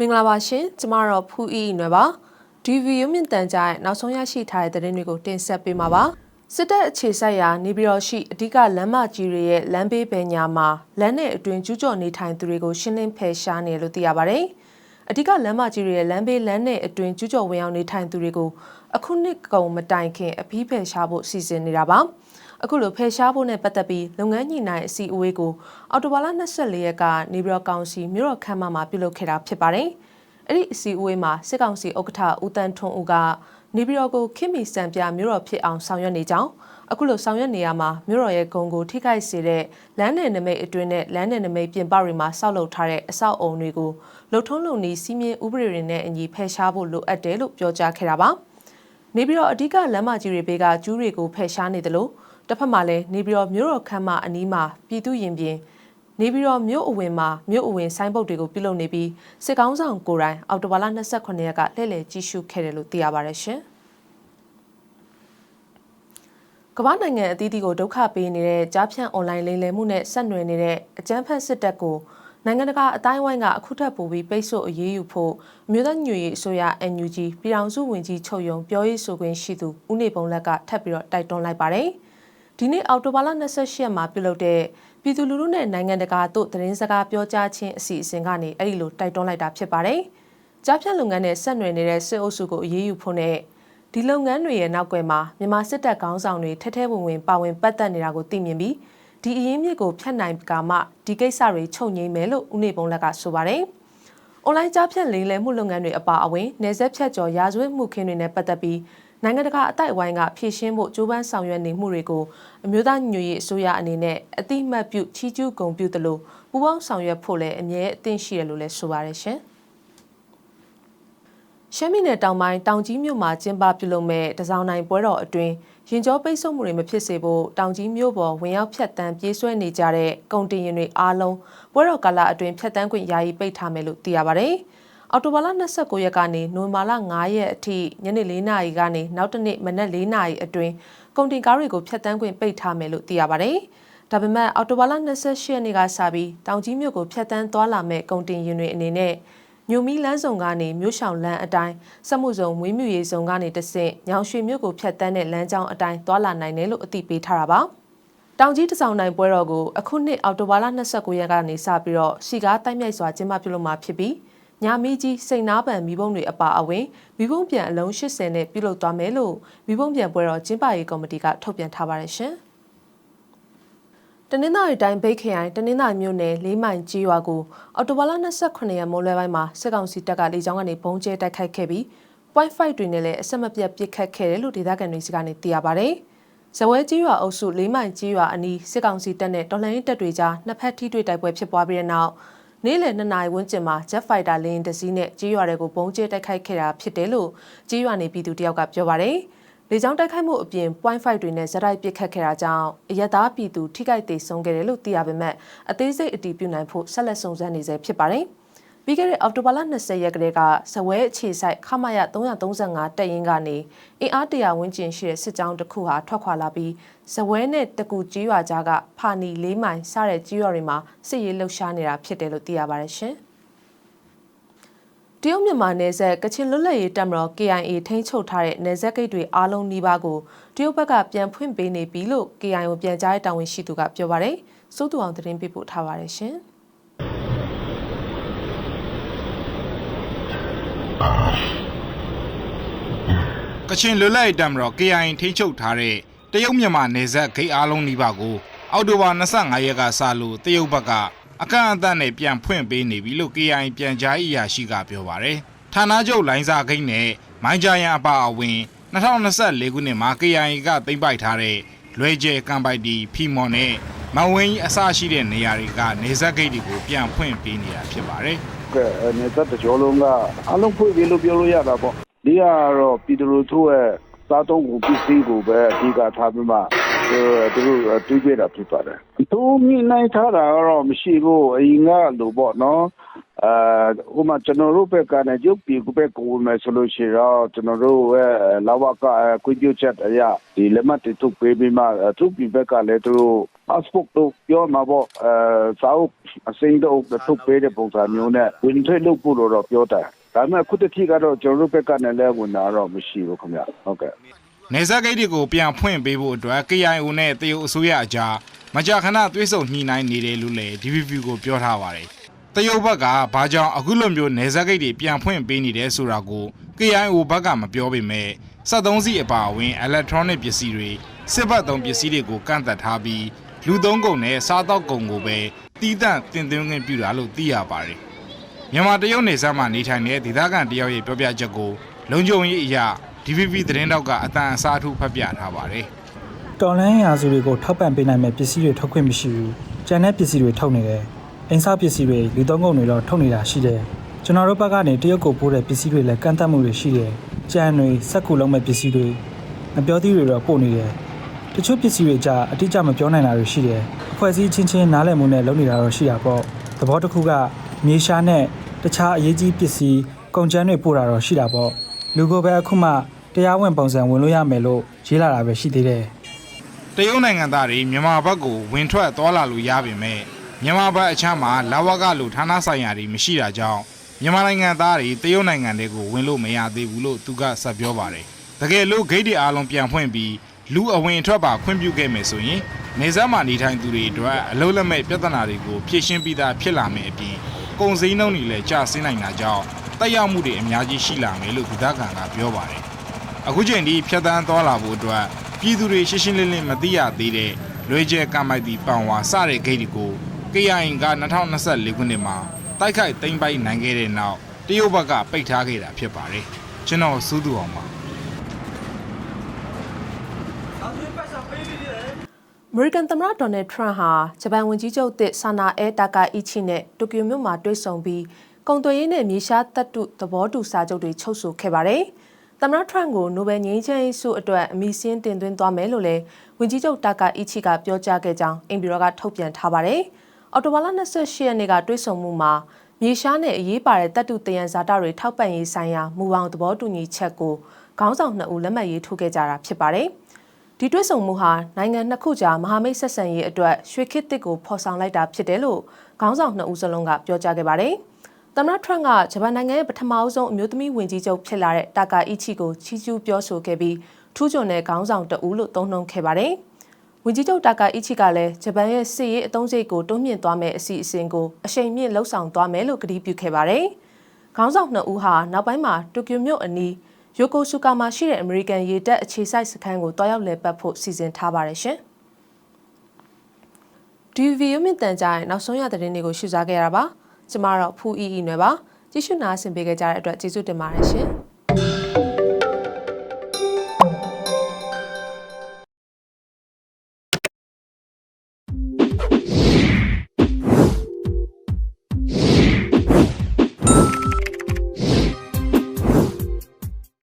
မင်္ဂလာပါရှင်ကျမတော့ဖူးအီနွယ်ပါဒီဗီယိုမြင့်တန်ကြားရဲ့နောက်ဆုံးရရှိထားတဲ့သတင်းတွေကိုတင်ဆက်ပေးမှာပါစစ်တပ်အခြေစိုက်ရာနေပြည်တော်ရှိအဓိကလမ်းမကြီးတွေရဲ့လမ်းဘေးပင်ညာမှာလမ်းနဲ့အတွင်ကျူးကျော်နေထိုင်သူတွေကိုရှင်းလင်းဖယ်ရှားနေလို့သိရပါတယ်အဓိကလမ်းမကြီးတွေရဲ့လမ်းဘေးလမ်းနဲ့အတွင်ကျူးကျော်ဝင်အောင်နေထိုင်သူတွေကိုအခုနှစ်ကုန်မတိုင်ခင်အပြီးဖယ်ရှားဖို့စီစဉ်နေတာပါ အခုလိုဖယ်ရှားဖို့နဲ့ပတ်သက်ပြီးလုပ်ငန်းညှိနှိုင်းအစည်းအဝေးကိုအော်တိုဘာလ24ရက်ကနေပြည်တော်ကောင်စီမြို့တော်ခမ်းမမှာပြုလုပ်ခဲ့တာဖြစ်ပါတယ်။အဲ့ဒီအစည်းအဝေးမှာစစ်ကောင်စီဥက္ကဋ္ဌဦးတန်းထွန်းဦးကနေပြည်တော်ကိုခင်မီစံပြမြို့တော်ဖြစ်အောင်ဆောင်ရွက်နေကြောင်းအခုလိုဆောင်ရွက်နေရမှာမြို့တော်ရဲ့ဂုံကိုထိခိုက်စေတဲ့လမ်းနယ်နမိတ်အတွင်းနဲ့လမ်းနယ်နမိတ်ပြင်ပတွေမှာဆောက်လုပ်ထားတဲ့အဆောက်အုံတွေကိုလှုပ်ထုံးလုံနီးစီးမြင်ဥပဒေတွေနဲ့အညီဖယ်ရှားဖို့လိုအပ်တယ်လို့ပြောကြားခဲ့တာပါ။နေပြည်တော်အဓိကလမ်းမကြီးတွေဘေးကကျူးတွေကိုဖယ်ရှားနေတယ်လို့ တစ်ဖက်မှာလည်းနေပြည်တော်မြို့တော်ခမ်းမအနီးမှာပြည်သူရင်ပြင်နေပြည်တော်မြို့အဝင်မှာမြို့အဝင်ဆိုင်းပုတ်တွေကိုပြုလုပ်နေပြီးစစ်ကောင်းဆောင်ကိုယ်တိုင်အော်တိုဘာလ28ရက်ကလှည့်လည်ကြည့်ရှုခဲ့တယ်လို့သိရပါတယ်ရှင်။ကမ္ဘာနိုင်ငံအသီးသီးကိုဒုက္ခပေးနေတဲ့ကြားဖြန့်အွန်လိုင်းလိမ်လည်မှုနဲ့ဆက်နွယ်နေတဲ့အကြမ်းဖက်စစ်တပ်ကိုနိုင်ငံတကာအတိုင်းဝိုင်းကအခုထပ်ပိုပြီးပိတ်ဆို့အရေးယူဖို့အမျိုးသားညွေရေးအစိုးရ NUG ပြည်ထောင်စုဝန်ကြီးချုပ်ယုံပြောရေးဆိုခွင့်ရှိသူဦးနေပုံလက်ကထပ်ပြီးတော့တိုက်တွန်းလိုက်ပါတယ်။ ဒီနေ့အောက်တိုဘာလ28ရက်မှာပြုလုပ်တဲ့ပြည်သူလူထုနဲ့နိုင်ငံတကာတို့သတင်းစကားပြောကြားခြင်းအစီအစဉ်ကနေအဲ့ဒီလိုတိုက်တွန်းလိုက်တာဖြစ်ပါတယ်။ကြားဖြတ်လုပ်ငန်းနဲ့ဆက်နွယ်နေတဲ့စစ်အုပ်စုကိုအရေးယူဖို့နဲ့ဒီလုပ်ငန်းတွေရဲ့နောက်ွယ်မှာမြန်မာစစ်တပ်ခေါင်းဆောင်တွေထဲထဲဝင်ဝင်ပါဝင်ပတ်သက်နေတာကိုသိမြင်ပြီးဒီအရေးမြစ်ကိုဖျက်နိုင်ကာမှဒီကိစ္စတွေချုပ်ငိမ့်မယ်လို့ဦးနေပုံလက်ကဆိုပါတယ်။ online ကြားဖြတ်လိမ်လည်မှုလုပ်ငန်းတွေအပါအဝင်နေဆက်ဖြတ်ကျော်ရာဇဝတ်မှုခင်းတွေနဲ့ပတ်သက်ပြီး နိုင်ငံတကာအတိုက်အဝိုင်းကဖြည့်ရှင်းဖို့ကြိုးပမ်းဆောင်ရွက်နေမှုတွေကိုအမျိုးသားညွေရေးအစိုးရအနေနဲ့အတိမတ်ပြုချီးကျူးဂုဏ်ပြုသလိုပူးပေါင်းဆောင်ရွက်ဖို့လည်းအမြဲအသင့်ရှိတယ်လို့လည်းဆိုပါတယ်ရှင်။ရှမ်းပြည်နယ်တောင်ပိုင်းတောင်ကြီးမြို့မှာကျင်းပပြုလုပ်မဲ့တစောင်းနိုင်ပွဲတော်အတွင်းရင်ကျောပိတ်ဆို့မှုတွေမဖြစ်စေဖို့တောင်ကြီးမြို့ပေါ်ဝင်ရောက်ဖြတ်တန်းပြေးဆွဲနေကြတဲ့ကုန်တင်ရင်တွေအားလုံးပွဲတော်ကာလအတွင်းဖြတ်တန်းခွင့်ယာယီပိတ်ထားမယ်လို့သိရပါတယ်။ အော်တိုဘာလ29ရက်ကနေနိုဝင်ဘာလ9ရက်အထိညနေ4နာရီကနေနောက်တစ်နေ့မနက်4နာရီအတွင်းကုန်တင်ကားတွေကိုဖျက်ဆီးခွင့်ပိတ်ထားမယ်လို့သိရပါတယ်။ဒါပေမဲ့အော်တိုဘာလ28ရက်နေ့ကစပြီးတောင်ကြီးမြို့ကိုဖျက်ဆီးသွားလာမဲ့ကုန်တင်ယာဉ်တွေအနေနဲ့ညိုမီလန်းဆောင်ကနေမြို့ရှောင်လန်းအတိုင်းစက်မှုစုံဝင်းမြူရေးစုံကနေတဆင့်ညောင်ရွှေမြို့ကိုဖျက်ဆီးတဲ့လမ်းကြောင်းအတိုင်းသွာလာနိုင်တယ်လို့အသိပေးထားတာပါ။တောင်ကြီးတစောင်းနိုင်ပွဲတော်ကိုအခုနှစ်အောက်တိုဘာလ29ရက်ကနေစပြီးတော့စီကားတိုက်မြိုက်စွာကျင်းပပြုလုပ်မှာဖြစ်ပြီး ညာမီးကြီးစိန်နာပံမိဘုံတွေအပါအဝင်မိဘုံပြန်အလုံး80နဲ့ပြုလုပ်သွားမယ်လို့မိဘုံပြန်ပွဲတော်ကျင်းပရေးကော်မတီကထုတ်ပြန်ထားပါတယ်ရှင်။တနင်္သာရီတိုင်းဘိတ်ခရိုင်တနင်္သာရီမြို့နယ်လေးမိုင်ကြီးရွာကိုအော်တိုဘာလ28ရက်မိုးလွဲပိုင်းမှာစစ်ကောင်စီတပ်ကလေကြောင်းကနေဘုံကျဲတိုက်ခိုက်ခဲ့ပြီး point 5တွေနဲ့လည်းအဆက်မပြတ်ပစ်ခတ်ခဲ့တယ်လို့ဒေသခံတွေစီကနေသိရပါဗျ။ဇဝဲကြီးရွာအုပ်စုလေးမိုင်ကြီးရွာအနီးစစ်ကောင်စီတပ်နဲ့တော်လှန်ရေးတပ်တွေကြားနှစ်ဖက်ထိတွေ့တိုက်ပွဲဖြစ်ပွားပြီးတဲ့နောက် နေ့လယ်2နာရီဝန်းကျင်မှာ Jet Fighter လေယာဉ်တစ်စီးနဲ့ကြီးရွာတွေကိုပုံကျဲတိုက်ခိုက်ခဲ့တာဖြစ်တယ်လို့ကြီးရွာနေပြည်သူတယောက်ကပြောပါတယ်။လေကြောင်းတိုက်ခိုက်မှုအပြင် point 5တွေနဲ့ဇက်တိုက်ပစ်ခတ်ခဲ့တာကြောင့်အရက်သားပြည်သူထိခိုက်ဒေဆုံးခဲ့တယ်လို့သိရပေမဲ့အသေးစိတ်အတည်ပြုနိုင်ဖို့ဆက်လက်စုံစမ်းနေဆဲဖြစ်ပါတယ်။ ပြီးခဲ့တဲ့အောက်တိုဘာလ20ရက်ကလေးကဇဝဲအခြေဆိုင်ခမရ335တက်ရင်ကနေအင်အားတရာဝန်းကျင်ရှိတဲ့စစ်ကြောင်းတစ်ခုဟာထွက်ခွာလာပြီးဇဝဲနဲ့တကူကြီးရွာကြားကဖာနီလေးမိုင်စတဲ့ကြီးရွာတွေမှာစစ်ရေးလှုပ်ရှားနေတာဖြစ်တယ်လို့သိရပါတယ်ရှင်။တရုတ်မြန်မာနယ်စပ်ကချင်လွတ်လပ်ရေးတပ်မတော် KIA ထိန်းချုပ်ထားတဲ့နယ်စပ်ဂိတ်တွေအားလုံးနီးပါးကိုတရုတ်ဘက်ကပြန်ဖွင့်ပေးနေပြီလို့ KIO ပြန်ကြားရေးတာဝန်ရှိသူကပြောပါတယ်။စိုးသူအောင်သတင်းပေးပို့ထားပါတယ်ရှင်။ ကချင်လွတ်လပ်ရေးတပ်မတော် KIA ထိန်းချုပ်ထားတဲ့တရုတ်မြန်မာနယ်စပ်ဂိတ်အားလုံးနီးပါးကိုအောက်တိုဘာ25ရက်ကစလို့တရုတ်ဘက်ကအကန့်အသတ်နဲ့ပြန်ဖွင့်ပေးနေပြီလို့ KIA ပြန်ကြားရေးအရာရှိကပြောပါတယ်။ဌာနချုပ်လိုင်းစာဂိတ်နဲ့မိုင်းကြရန်အပါအဝင်2024ခုနှစ်မှာ KIA ကသိမ်းပိုက်ထားတဲ့လွဲကျဲကံပိုက်တီဖီမေွန်နဲ့မဝင်းကြီးအစရှိတဲ့နေရာတွေကနေဇက်ဂိတ်တွေကိုပြန်ဖွင့်ပေးနေတာဖြစ်ပါတယ်။ကဲနေသက်တကြောလုံးကအလုံးဖွင့်ပြီးလို့ပြောလို့ရတာပေါ့ ဒီကတော့ ပြည်သူလူထုရဲ့ စားသုံးကုန်ပစ္စည်းကိုပဲ အဓိကထားပြီးမှ သူတို့တွေးကြတာ ဖြစ်ပါတယ်။သူမြင်နိုင်ထားတာကတော့ မရှိဘူး အရင်ကလိုပေါ့နော်။အဲဥမာ ကျွန်တော်တို့ဘက်ကလည်းရုပ်ပြည်ဘက်ကိုမယ်ဆိုလို့ရှိတော့ ကျွန်တော်တို့ရဲ့လာဝကကွင်းပြုချက်အရဒီလက်မှတ်တွေ ထုတ်ပေးပြီးမှသူပြည်ဘက်ကလည်း သူတို့ passport တို့ ပြောမှာပေါ့အဲစာအုပ်အစိမ်းတို့ထုတ်ပေးတဲ့ ပုံစံမျိုးနဲ့ ဝင်ထွက်လုပ်ဖို့တော့ ပြောတယ် ဒါပေမဲ့အခုတစ်ထိကတော့ကျွန်တော်တို့ဘက်ကလည်းလည်းဝင်လာတော့မရှိဘူးခင်ဗျဟုတ်ကဲ့နေဆက်ဂိတ်တွေကိုပြန်ဖွင့်ပေးဖို့အတွက် KIO နဲ့တရုတ်အစိုးရအကြားမကြာခဏသွေးဆုံညှိနှိုင်းနေတယ်လို့လည်း DVB ကိုပြောထားပါတယ်။တရုတ်ဘက်ကဘာကြောင့်အခုလိုမျိုးနေဆက်ဂိတ်တွေပြန်ဖွင့်ပေးနေတယ်ဆိုတာကို KIO ဘက်ကမပြောပေမဲ့73စီအပါအဝင် electronic ပစ္စည်းတွေစစ်ဘက်သုံးပစ္စည်းတွေကိုကန့်သက်ထားပြီးလူသုံးကုန်နဲ့စားတောက်ကုန်ကိုပဲတီးတန့်တင်သွင်းခွင့်ပြုတာလို့သိရပါတယ်။ မြန်မာတရုတ်နေဆက်မှာနေထိုင်တဲ့ဒေသခံတယောက်ရဲ့ပြောပြချက်ကိုလုံခြုံရေးအရာ DVB သတင်းတောက်ကအတန်အစားထိုးဖတ်ပြထားပါတယ်။တော်လန်းရာစုတွေကိုထောက်ပံ့ပေးနိုင်မဲ့ပစ္စည်းတွေထုတ်ခွင့်မရှိဘူး။ကျန်တဲ့ပစ္စည်းတွေထုတ်နေတယ်။အင်းစားပစ္စည်းတွေလူသုံးကုန်တွေတော့ထုတ်နေတာရှိတယ်။ကျွန်တော်တို့ဘက်ကနေတရုတ်ကိုပို့တဲ့ပစ္စည်းတွေလည်းကန့်သတ်မှုတွေရှိတယ်။ကြံတွေစက်ကူလုံးမဲ့ပစ္စည်းတွေမပြောသေးတွေတော့ပို့နေတယ်။တချို့ပစ္စည်းတွေကြအတိအကျမပြောနိုင်တာတွေရှိတယ်။အဖွဲ့အစည်းချင်းချင်းနားလည်မှုနဲ့လုပ်နေတာတော့ရှိတာပေါ့။သဘောတစ်ခုကမြေရှားနဲ့ တခြားအရေးကြီးပစ္စည်းကုန်ကျန်းတွေပို့တာတော့ရှိတာပေါ့။လူကိုပဲအခုမှတရားဝင်ပုံစံဝင်လို့ရမယ်လို့ရေးလာတာပဲရှိသေးတယ်။တရုတ်နိုင်ငံသားတွေမြန်မာဘက်ကိုဝင်ထွက်သွားလာလို့ရပါပေမဲ့မြန်မာဘက်အခြမ်းမှာလာဝကလိုဌာနဆိုင်ရာတွေမရှိတာကြောင့်မြန်မာနိုင်ငံသားတွေတရုတ်နိုင်ငံတွေကိုဝင်လို့မရသေးဘူးလို့သူကဆက်ပြောပါတယ်။တကယ်လို့ဂိတ်တွေအားလုံးပြန်ဖွင့်ပြီးလူအဝင်အထွက်ပါခွင့်ပြုခဲ့မယ်ဆိုရင်နေဆက်မှာနေထိုင်သူတွေအတွက်အလုံးလက်မဲ့ပြဿနာတွေကိုဖြေရှင်းပြီးသားဖြစ်လာမယ်အပြင် ကုန်စည်နှုန်းတွေလည်းကျဆင်းနိုင်တာကြောင့်တက်ရောက်မှုတွေအများကြီးရှိလာမယ်လို့ဒေသခံကပြောပါတယ်။အခုချိန်ဒီဖြတ်တန်းသွားလာဖို့အတွက်ပြည်သူတွေရှင်းရှင်းလင်းလင်းမသိရသေးတဲ့လွေကျဲကမိုက်တီပန်ဝါစတဲ့ဂိတ်တွေကို KIN က2024ခုနှစ်မှာတိုက်ခိုက်သိမ်းပိုက်နိုင်ခဲ့တဲ့နောက်တရုတ်ဘက်ကပိတ်ထားခဲ့တာဖြစ်ပါတယ်ကျွန်တော်စူးသူအောင်ပါအ မေရိကန်သမ္မတဒေါ်နယ်ထရန့်ဟာဂျပန်ဝန်ကြီးချုပ်သစ်ဆာနာအဲတာကာအီချီနဲ့တိုကျိုမြို့မှာတွေ့ဆုံပြီးကုန်သွယ်ရေးနဲ့မြေရှားတပ်တုသဘောတူစာချုပ်တွေချုပ်ဆိုခဲ့ပါတယ်။သမ္မတထရန့်ကိုနိုဘယ်ငြိမ်းချမ်းရေးဆုအတွက်အမည်စင်းတင်သွင်းသွားမယ်လို့လည်းဝန်ကြီးချုပ်တာကာအီချီကပြောကြားခဲ့ကြောင်းအင်ဘီရောကထုတ်ပြန်ထားပါတယ်။အော်တိုဘာလ28ရက်နေ့ကတွေ့ဆုံမှုမှာမြေရှားနဲ့အရေးပါတဲ့တပ်တုတယံဇာတာတွေထောက်ပံ့ရေးဆိုင်ရာမူပေါင်းသဘောတူညီချက်ကိုခေါင်းဆောင်နှစ်ဦးလက်မှတ်ရေးထိုးခဲ့ကြတာဖြစ်ပါတယ်။ ဒီတွဲဆုံမှုဟာနိုင်ငံနှစ်ခုကြားမဟာမိတ်ဆက်ဆံရေးအတွက်ရွှေခေတ်တစ်ကိုဖော်ဆောင်လိုက်တာဖြစ်တယ်လို့ခေါင်းဆောင်နှစ်ဦးစလုံးကပြောကြားခဲ့ပါတယ်။သမ္မတထရန့်ကဂျပန်နိုင်ငံရဲ့ပထမအဆုံးအမျိုးသမီးဝန်ကြီးချုပ်ဖြစ်လာတဲ့တာကာအီချီကိုချီးကျူးပြောဆိုခဲ့ပြီးထူးချွန်တဲ့ခေါင်းဆောင်တဦးလို့သုံးနှုန်းခဲ့ပါတယ်။ဝန်ကြီးချုပ်တာကာအီချီကလည်းဂျပန်ရဲ့စစ်ရေးအသုံးစရိတ်ကိုတိုးမြင့်သွားမယ်အစီအစဉ်ကိုအရှိန်မြင့်လှုပ်ဆောင်သွားမယ်လို့ကတိပြုခဲ့ပါတယ်။ခေါင်းဆောင်နှစ်ဦးဟာနောက်ပိုင်းမှာတိုကျိုမြို့အနီး ယိုကိုဆူကာမှာရှိတဲ့အမေရိကန်ရေတပ်အခြေစိုက်စခန်းကိုတွားရောက်လည်ပတ်ဖို့စီစဉ်ထားပါတယ်ရှင်။ DV ရုံမြင့်တန်ကြားရဲ့နောက်ဆုံးရသတင်းတွေကိုရှုစားခဲ့ရတာပါ။ကျမတော့ဖူးအီအီနွယ်ပါ။ကြည့်ရှုနားဆင်ပေးကြတဲ့အတွက်ကျေးဇူးတင်ပါတယ်ရှင်။